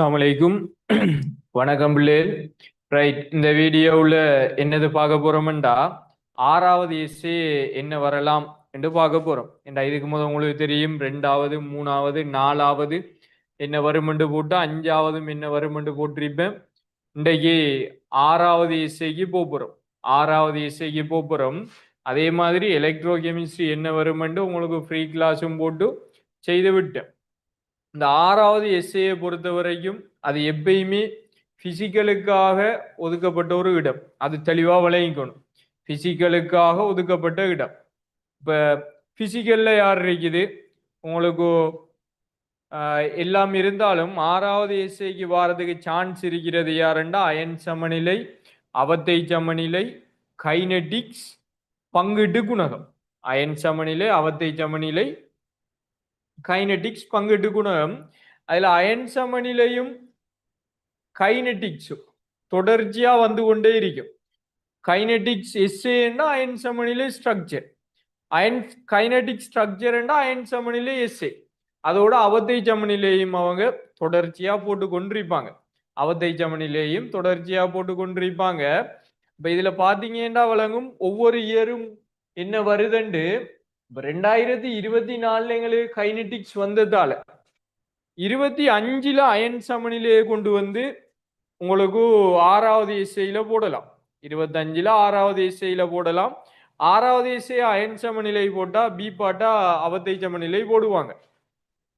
அஸ்ஸலாமு வணக்கம் பிள்ளைகள் ரைட் இந்த வீடியோவில் என்னது பார்க்க போறோம்டா ஆறாவது எஸ்ஸே என்ன வரலாம் என்று பார்க்க போறோம். ஏண்டா இதுக்கு முதல் உங்களுக்கு தெரியும். ரெண்டாவது மூணாவது நாலாவது என்ன வருமெண்டு போட்டு அஞ்சாவதும் என்ன வருமெண்டு போட்டிருப்பேன். இன்றைக்கு ஆறாவது எஸ்ஐக்கு போக போகிறோம் ஆறாவது எஸ்ஐக்கு போக போகிறோம் அதே மாதிரி எலக்ட்ரோ கெமிஸ்ட்ரி என்ன வருமெண்டு உங்களுக்கு ஃப்ரீ கிளாஸும் போட்டு செய்து விட்டேன். இந்த ஆறாவது எஸ்ஏயை பொறுத்த வரைக்கும் அது எப்பயுமே பிசிக்கலுக்காக ஒதுக்கப்பட்ட ஒரு இடம். அது தெளிவாக விளங்கிக்கணும். பிசிக்கலுக்காக ஒதுக்கப்பட்ட இடம். இப்போ ஃபிசிக்கலில் யார் இருக்குது? உங்களுக்கு எல்லாம் இருந்தாலும் ஆறாவது எஸ்ஐக்கு வாரதுக்கு சான்ஸ் இருக்கிறது யாருண்டா? அயன் சமநிலை அவத்தை சமநிலை கைனெட்டிக்ஸ் பங்கிட்டு குணகம். அயன் சமநிலை அவத்தை சமநிலை கைனெட்டிக்ஸ் பங்கிட்டு அதில் அயன் சமநிலையும் கைனெட்டிக்ஸும் தொடர்ச்சியாக வந்து கொண்டே இருக்கும். கைனெட்டிக்ஸ் எஸ்ஏன்னா அயன் சமநிலை ஸ்ட்ரக்சர் அயன் கைனெட்டிக் ஸ்ட்ரக்சர்னா அயன் சமநிலை எஸ்ஏ அதோட அவத்தை சமநிலையும் அவங்க தொடர்ச்சியாக போட்டு கொண்டிருப்பாங்க. அவத்தை சமநிலையும் தொடர்ச்சியாக போட்டு கொண்டிருப்பாங்க. இப்போ இதில் பார்த்தீங்கன்னா வழங்கும் ஒவ்வொரு இயரும் என்ன வருதுண்டு? ரெண்டாயிரத்தி இருபத்தி நாலுல எங்களுக்கு கைனெட்டிக்ஸ் வந்ததால இருபத்தி அஞ்சுல அயன் சமநிலையை கொண்டு வந்து உங்களுக்கு ஆறாவது இசையில போடலாம். இருபத்தஞ்சுல ஆறாவது இசையில போடலாம். ஆறாவது இசை அயன் சமநிலை போட்டா பி பாட்டா அவத்தை சமநிலை போடுவாங்க.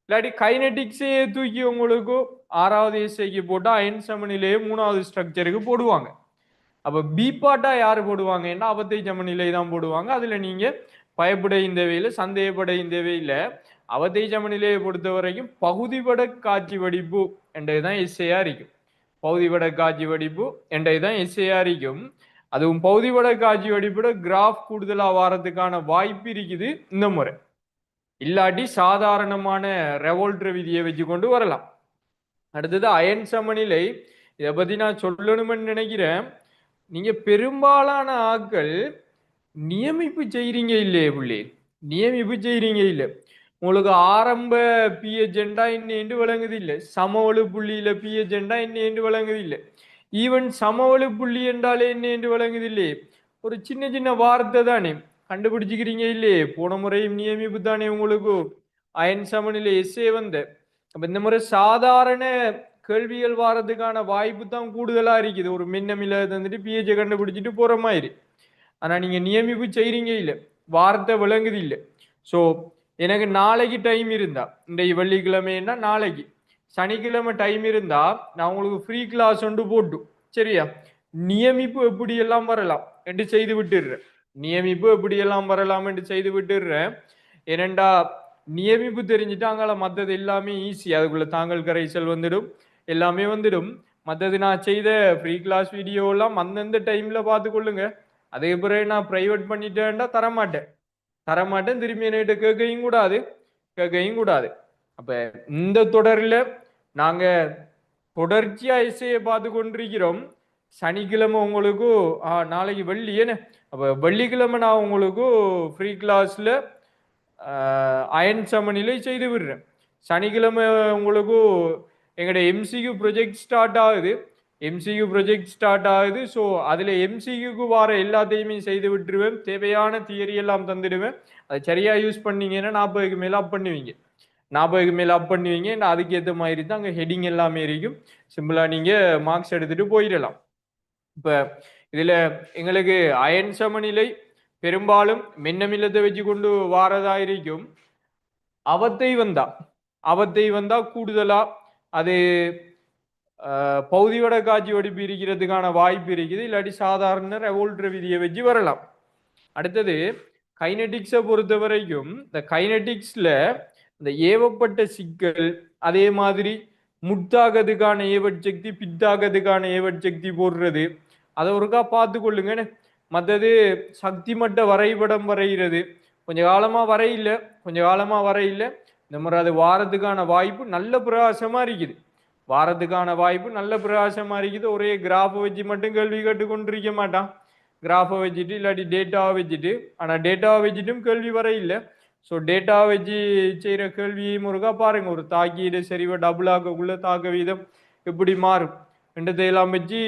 இல்லாட்டி கைனெட்டிக்ஸே தூக்கி உங்களுக்கு ஆறாவது இசைக்கு போட்டா அயன் சமநிலையே மூணாவது ஸ்ட்ரக்சருக்கு போடுவாங்க. அப்ப பி பாட்டா யாரு போடுவாங்கன்னா அவத்தை சமநிலை தான் போடுவாங்க. அதுல நீங்க பயப்பட இந்தவையில் வேலை சந்தேகப்பட இந்த வேலை சமநிலையை பொறுத்த வரைக்கும் பகுதிபட காட்சி வடிப்பு என்றதுதான் எஸ்ஐயா இருக்கும். பகுதிபட காட்சி வடிப்பு என்றதுதான் எஸ்ஐயா இருக்கும். அதுவும் பகுதிபட காட்சி வடிப்போட கிராஃப் கூடுதலாக வாரத்துக்கான வாய்ப்பு இருக்குது இந்த முறை. இல்லாட்டி சாதாரணமான ரெவோல்ட்ரு விதியை வச்சு கொண்டு வரலாம். அடுத்தது அயன் சமநிலை. இதை பற்றி நான் சொல்லணும்னு நினைக்கிறேன். நீங்கள் பெரும்பாலான ஆட்கள் நியமிப்பு செய்றீங்க இல்லையே புள்ளி? நியமிப்பு செய்கிறீங்க இல்லை. உங்களுக்கு ஆரம்ப பிஹெச்எண்டா இன்னேண்டு விளங்குது இல்லை. சமவெளு புள்ளியில பிஹெச்எண்டா இன்னேண்டு விளங்குது இல்லை. ஈவன் சமவெளு புள்ளி என்றாலே என்ன விளங்குது இல்லையே. ஒரு சின்ன சின்ன வார்த்தை தானே. கண்டுபிடிச்சிக்கிறீங்க இல்லையே. போன முறையும் நியமிப்பு தானே உங்களுக்கு. அயன் சமனில் எஸ்ஏ வந்த. அப்ப இந்த முறை சாதாரண கேள்விகள் வாரதுக்கான வாய்ப்பு தான் கூடுதலா இருக்குது. ஒரு மின்னமில தந்துட்டு பிஹெச் கண்டுபிடிச்சிட்டு போற மாதிரி. ஆனால் நீங்கள் நியமிப்பு செய்கிறீங்க இல்லை வார்த்தை விளங்குது இல்லை. ஸோ எனக்கு நாளைக்கு டைம் இருந்தா இன்றைக்கு வெள்ளிக்கிழமைன்னா நாளைக்கு. சனிக்கிழமை டைம் இருந்தா நான் உங்களுக்கு ஃப்ரீ கிளாஸ் ஒன்று போட்டு சரியா? நியமிப்பு எப்படி எல்லாம் வரலாம் என்று செய்து விட்டுடுறேன். நியமிப்பு எப்படி எல்லாம் வரலாம் என்று செய்து விட்டுடுறேன். ஏனெண்டா நியமிப்பு தெரிஞ்சுட்டு மற்றது எல்லாமே ஈஸி அதுக்குள்ள தாங்கள் கரைசல் வந்துடும். எல்லாமே வந்துடும். மற்றது நான் செய்த ஃப்ரீ கிளாஸ் வீடியோ எல்லாம் அந்தந்த டைம்ல பார்த்து கொள்ளுங்க அதே பிறகு நான் ப்ரைவேட் பண்ணிட்டேன்டா தரமாட்டேன். தரமாட்டேன் திரும்பி என்கிட்ட கேட்கவும் கூடாது கேட்கவும் கூடாது. அப்ப இந்த தொடரில் நாங்க தொடர்ச்சியா இசையை பார்த்து கொண்டிருக்கிறோம். சனிக்கிழமை உங்களுக்கு நாளைக்கு வெள்ளி என்ன? அப்ப வெள்ளிக்கிழமை நான் உங்களுக்கு ஃப்ரீ கிளாஸ்ல அயன் சமநிலை செய்து விடுறேன். சனிக்கிழமை உங்களுக்கு எங்களோட எம்சிக்கு ப்ரொஜெக்ட் ஸ்டார்ட் ஆகுது. எம்சியூ ப்ரொஜெக்ட் ஸ்டார்ட் ஆகுது. ஸோ அதில் எம்சியூக்கு வர எல்லாத்தையுமே செய்து விட்டுருவேன். தேவையான தியரி எல்லாம் தந்துடுவேன். அதை சரியாக யூஸ் பண்ணீங்கன்னா நாற்பதுக்கு மேலே அப் பண்ணுவீங்க. நாற்பதுக்கு மேலே அப் பண்ணுவீங்க. நான் அதுக்கேற்ற மாதிரி தான் அங்கே ஹெட்டிங் எல்லாமே இருக்கும். சிம்பிளாக நீங்கள் மார்க்ஸ் எடுத்துகிட்டு போயிடலாம். இப்போ இதில் எங்களுக்கு அயன் சமநிலை பெரும்பாலும் மின்னமில்லத்தை வச்சு கொண்டு வாரதா இருக்கும். அவத்தை வந்தா அவத்தை வந்தா கூடுதலாக அது பகுதியோட காட்சி வெடிப்பு இருக்கிறதுக்கான வாய்ப்பு இருக்குது. இல்லாட்டி சாதாரண ரெவோல்ட்ர விதியை வச்சு வரலாம். அடுத்தது கைனெட்டிக்ஸை பொறுத்த வரைக்கும் இந்த கைனெட்டிக்ஸில் இந்த ஏவப்பட்ட சிக்கல் அதே மாதிரி முட்டாகிறதுக்கான ஏவட் சக்தி பித்தாகிறதுக்கான ஏவட் சக்தி போடுறது. அதை ஒருக்கா பார்த்து மற்றது சக்தி மட்ட வரைபடம் வரைகிறது. கொஞ்ச காலமாக வரையில கொஞ்ச காலமாக வரையில. இந்த மாதிரி அது வாரத்துக்கான வாய்ப்பு நல்ல பிரகாசமாக இருக்குது. வாரத்துக்கான வாய்ப்பு நல்ல பிரகாசமா இருக்குது. ஒரே கிராஃபை வச்சு மட்டும் கேள்வி கேட்டு கொண்டிருக்க மாட்டான் கிராஃபை வச்சுட்டு இல்லாட்டி டேட்டாவை வச்சுட்டு ஆனா டேட்டாவை வச்சுட்டும் கேள்வி வர இல்லை. ஸோ டேட்டா வச்சு செய்கிற கேள்வியை முருகா பாருங்க. ஒரு தாக்கீடு சரிவை டபுள் ஆக்கக்குள்ள தாக்க வீதம் எப்படி மாறும்? என்றதையெல்லாம் வச்சு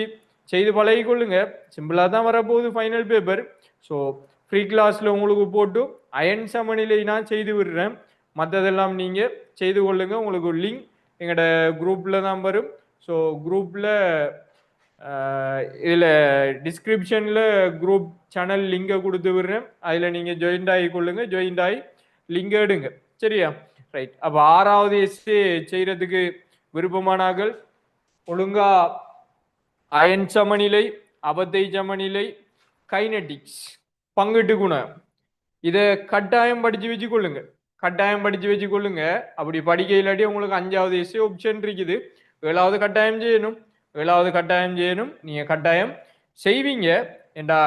செய்து பழகிக்கொள்ளுங்க. சிம்பிளாக தான் வரப்போகுது ஃபைனல் பேப்பர் ஸோ ஃப்ரீ கிளாஸில் உங்களுக்கு போட்டு அயன் சமநிலை நான் செய்து விடுறேன். மற்றதெல்லாம் நீங்கள் செய்து கொள்ளுங்க. உங்களுக்கு லிங்க் எங்களோட குரூப்பில் தான் வரும். ஸோ குரூப்பில் இதில் டிஸ்கிரிப்ஷனில் குரூப் சேனல் லிங்கை கொடுத்து விடுறேன். அதில் நீங்கள் ஜாயின்ட் ஆகி கொள்ளுங்க. ஜாயின்ட் ஆகி லிங்க் எடுங்க. சரியா? ரைட் அப்போ ஆறாவது எஸ்ஏ செய்கிறதுக்கு விருப்பமானார்கள். ஒழுங்கா அயன் சமநிலை அபத்தை சமநிலை கைனட்டிக்ஸ் பங்கிட்டு குணம். இதை கட்டாயம் படித்து வச்சு கொள்ளுங்கள். கட்டாயம் படித்து வச்சுக்கொள்ளுங்க. அப்படி படிக்க இல்லாட்டி உங்களுக்கு அஞ்சாவது எஸ்ஏ ஆப்ஷன் இருக்குது. ஏழாவது கட்டாயம் செய்யணும். ஏழாவது கட்டாயம் செய்யணும். நீங்கள் கட்டாயம் செய்வீங்க. ஏண்டா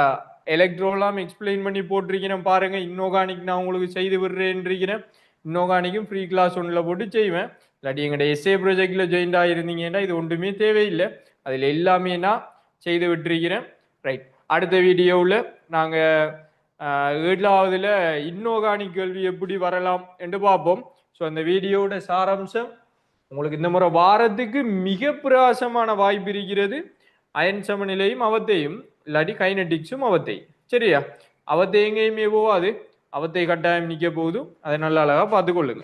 எலக்ட்ரோலாம் எக்ஸ்பிளைன் பண்ணி போட்டிருக்கிறேன் பாருங்கள் இன்னோகானிக் நான் உங்களுக்கு செய்து விடுறேன்றிருக்கிறேன் இன்னோகானிக்கும் ஃப்ரீ கிளாஸ் ஒன்றில் போட்டு செய்வேன். இல்லாட்டி எங்கள்ட எஸ்ஏ ப்ராஜெக்டில் ஜாயின் ஆகிருந்தீங்கன்னா இது ஒன்றுமே தேவையில்லை. அதில் எல்லாமே நான் செய்து விட்டுருக்கிறேன். ரைட் அடுத்த வீடியோவில் நாங்கள் ஏழாவதுல இன்னோகானிக் கேள்வி எப்படி வரலாம் என்று பார்ப்போம். ஸோ அந்த வீடியோவோட சாராம்சம் உங்களுக்கு இந்த முறை வாரத்துக்கு மிக பிரகாசமான வாய்ப்பு இருக்கிறது. அயன் சமநிலையும் அவத்தையும் இல்லாட்டி கைனடிக்ஸும் அவத்தையும் சரியா? அவத்தை எங்கேயுமே போகாது. அவத்தை கட்டாயம் நிற்க போகுது. அதை நல்ல அழகாக பார்த்துக்கொள்ளுங்க.